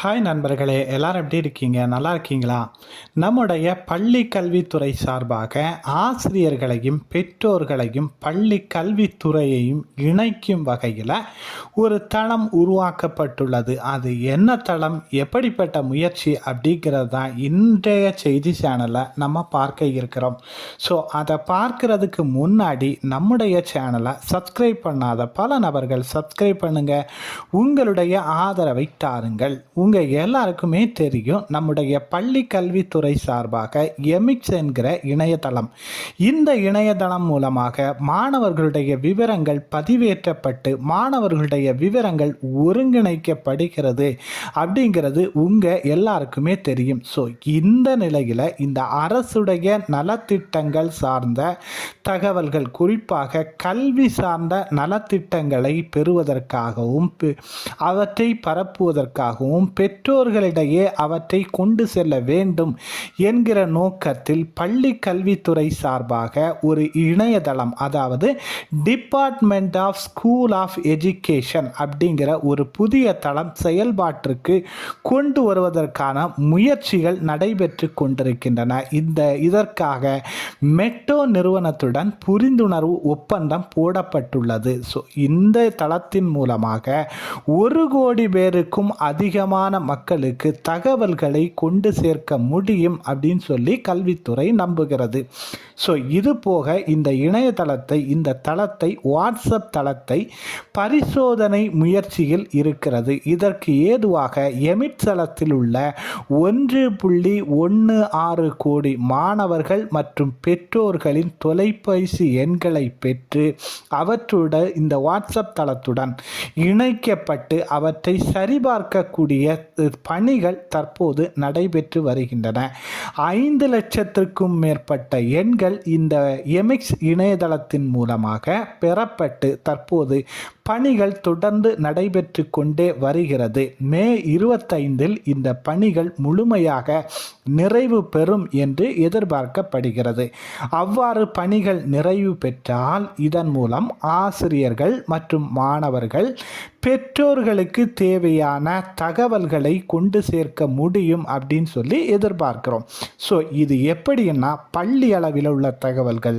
Hi நண்பர்களே எல்லாரும் எப்படி இருக்கீங்க? நல்லா இருக்கீங்களா? நம்முடைய பள்ளி கல்வித்துறை சார்பாக ஆசிரியர்களையும் பெற்றோர்களையும் பள்ளி கல்வித்துறையையும் இணைக்கும் வகையில் ஒரு தளம் உருவாக்கப்பட்டுள்ளது. அது என்ன தளம்? எப்படிப்பட்ட முயற்சி? அப்படிங்கிறது தான் இன்றைய செய்தி சேனலை நம்ம பார்க்க இருக்கிறோம். ஸோ அதை பார்க்கறதுக்கு முன்னாடி நம்முடைய சேனலை சப்ஸ்கிரைப் பண்ணாத பல நபர்கள் சப்ஸ்கிரைப் பண்ணுங்கள் உங்களுடைய ஆதரவை தாருங்கள். உங்கள் எல்லாருக்குமே தெரியும் நம்முடைய பள்ளி கல்வித்துறை சார்பாக எமிக்ஸ் என்கிற இணையதளம். இந்த இணையதளம் மூலமாக மாணவர்களுடைய விவரங்கள் பதிவேற்றப்பட்டு மாணவர்களுடைய விவரங்கள் ஒருங்கிணைக்கப்படுகிறது அப்படிங்கிறது உங்கள் எல்லாருக்குமே தெரியும். ஸோ இந்த நிலையில் இந்த அரசுடைய நலத்திட்டங்கள் சார்ந்த தகவல்கள் குறிப்பாக கல்வி சார்ந்த நலத்திட்டங்களை பெறுவதற்காகவும் அவற்றை பரப்புவதற்காகவும் பெற்றோர்களிடையே அவற்றை கொண்டு செல்ல வேண்டும் என்கிற நோக்கத்தில் பள்ளி கல்வித்துறை சார்பாக ஒரு இணையதளம் அதாவது department of school of education அப்படிங்கிற ஒரு புதிய தளம் செயல்பாட்டிற்கு கொண்டு வருவதற்கான முயற்சிகள் நடைபெற்று கொண்டிருக்கின்றன. இந்த இதற்காக மெட்டோ நிறுவனத்துடன் புரிந்துணர்வு ஒப்பந்தம் போடப்பட்டுள்ளது. ஸோ இந்த தளத்தின் மூலமாக ஒரு கோடி பேருக்கும் அதிகமான மக்களுக்கு தகவல்களை கொண்டு சேர்க்க முடியும் அப்படின்னு சொல்லி கல்வித்துறை நம்புகிறது. ஸோ இது போக இந்த இணையதளத்தை இந்த தளத்தை வாட்ஸ்அப் தளத்தை பரிசோதனை முயற்சியில் இருக்கிறது. இதற்கு ஏதுவாக எமிட் தளத்தில் உள்ள ஒன்று புள்ளி ஒன்று ஆறு கோடி மாணவர்கள் மற்றும் பெற்றோர்களின் தொலைபேசி எண்களை பெற்று அவற்றுடன் இந்த வாட்ஸ்அப் தளத்துடன் இணைக்கப்பட்டு அவற்றை சரிபார்க்கக்கூடிய பணிகள் தற்போது நடைபெற்று வருகின்றன. ஐந்து லட்சத்திற்கும் மேற்பட்ட எண்கள் இந்த எமிக்ஸ் இணையதளத்தின் மூலமாக பெறப்பட்டு தற்போது பணிகள் தொடர்ந்து நடைபெற்று கொண்டே வருகிறது. மே இருபத்தைந்தில் இந்த பணிகள் முழுமையாக நிறைவு பெறும் என்று எதிர்பார்க்கப்படுகிறது. அவ்வாறு பணிகள் நிறைவு பெற்றால் இதன் மூலம் ஆசிரியர்கள் மற்றும் மாணவர்கள் பெற்றோர்களுக்கு தேவையான தகவல்களை கொண்டு சேர்க்க முடியும் அப்படின்னு சொல்லி எதிர்பார்க்கிறோம். ஸோ இது எப்படின்னா பள்ளி அளவில் உள்ள தகவல்கள்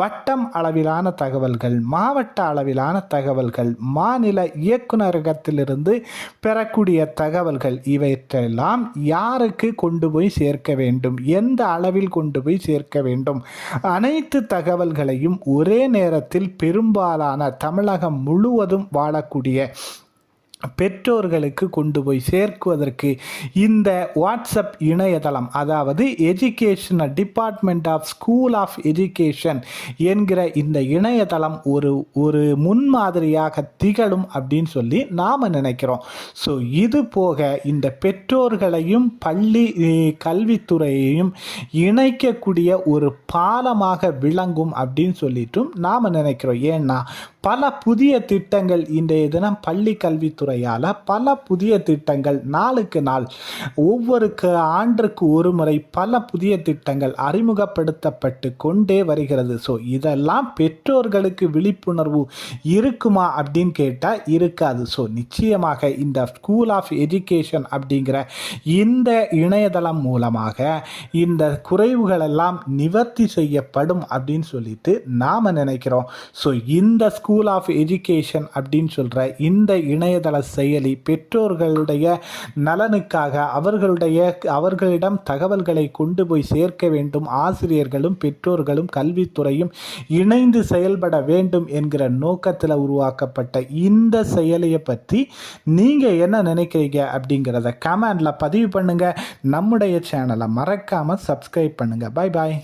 வட்டம் அளவிலான தகவல்கள் மாவட்ட அளவிலான தகவல்கள் தகவல்கள் மாநில இயக்குநரகத்திலிருந்து பெறக்கூடிய தகவல்கள் இவற்றெல்லாம் யாருக்கு கொண்டு போய் சேர்க்க வேண்டும்? எந்த அளவில் கொண்டு போய் சேர்க்க வேண்டும்? அனைத்து தகவல்களையும் ஒரே நேரத்தில் பெரும்பாலான தமிழகம் முழுவதும் வாழக்கூடிய பெற்றோர்களுக்கு கொண்டு போய் சேர்க்குவதற்கு இந்த வாட்ஸ்அப் இணையதளம் அதாவது educational department of school of education என்கிற இந்த இணையதளம் ஒரு ஒரு முன்மாதிரியாக திகழும் அப்படின்னு சொல்லி நாம் நினைக்கிறோம். ஸோ இது போக இந்த பெற்றோர்களையும் பள்ளி கல்வித்துறையையும் இணைக்கக்கூடிய ஒரு பாலமாக விளங்கும் அப்படின்னு சொல்லிட்டும் நாம் நினைக்கிறோம். ஏன்னா பல புதிய திட்டங்கள் இன்றைய தினம் பள்ளி கல்வித்துறையால் பல புதிய திட்டங்கள் நாளுக்கு நாள் ஒவ்வொரு ஆண்டுக்கு ஒரு முறை பல புதிய திட்டங்கள் அறிமுகப்படுத்தப்பட்டு கொண்டே வருகிறது. ஸோ இதெல்லாம் பெற்றோர்களுக்கு விழிப்புணர்வு இருக்குமா அப்படின்னு கேட்டால் இருக்காது. ஸோ நிச்சயமாக இந்த ஸ்கூல் ஆஃப் எஜுகேஷன் அப்படிங்கிற இந்த இணையதளம் மூலமாக இந்த குறைவுகளெல்லாம் நிவர்த்தி செய்யப்படும் அப்படின்னு சொல்லிட்டு நாம் நினைக்கிறோம். ஸோ இந்த ஸ்கூல் ஸ்கூல் ஆஃப் எஜுகேஷன் அப்படின்னு சொல்கிற இந்த இணையதள செயலி பெற்றோர்களுடைய நலனுக்காக அவர்களுடைய அவர்களிடம் தகவல்களை கொண்டு போய் சேர்க்க வேண்டும். ஆசிரியர்களும் பெற்றோர்களும் கல்வித்துறையும் இணைந்து செயல்பட வேண்டும் என்கிற நோக்கத்தில் உருவாக்கப்பட்ட இந்த செயலியை பற்றி நீங்கள் என்ன நினைக்கிறீங்க அப்படிங்கிறத கமெண்டில் பதிவு பண்ணுங்கள் நம்முடைய சேனலை மறக்காமல் சப்ஸ்கிரைப் பண்ணுங்கள் பாய் பாய்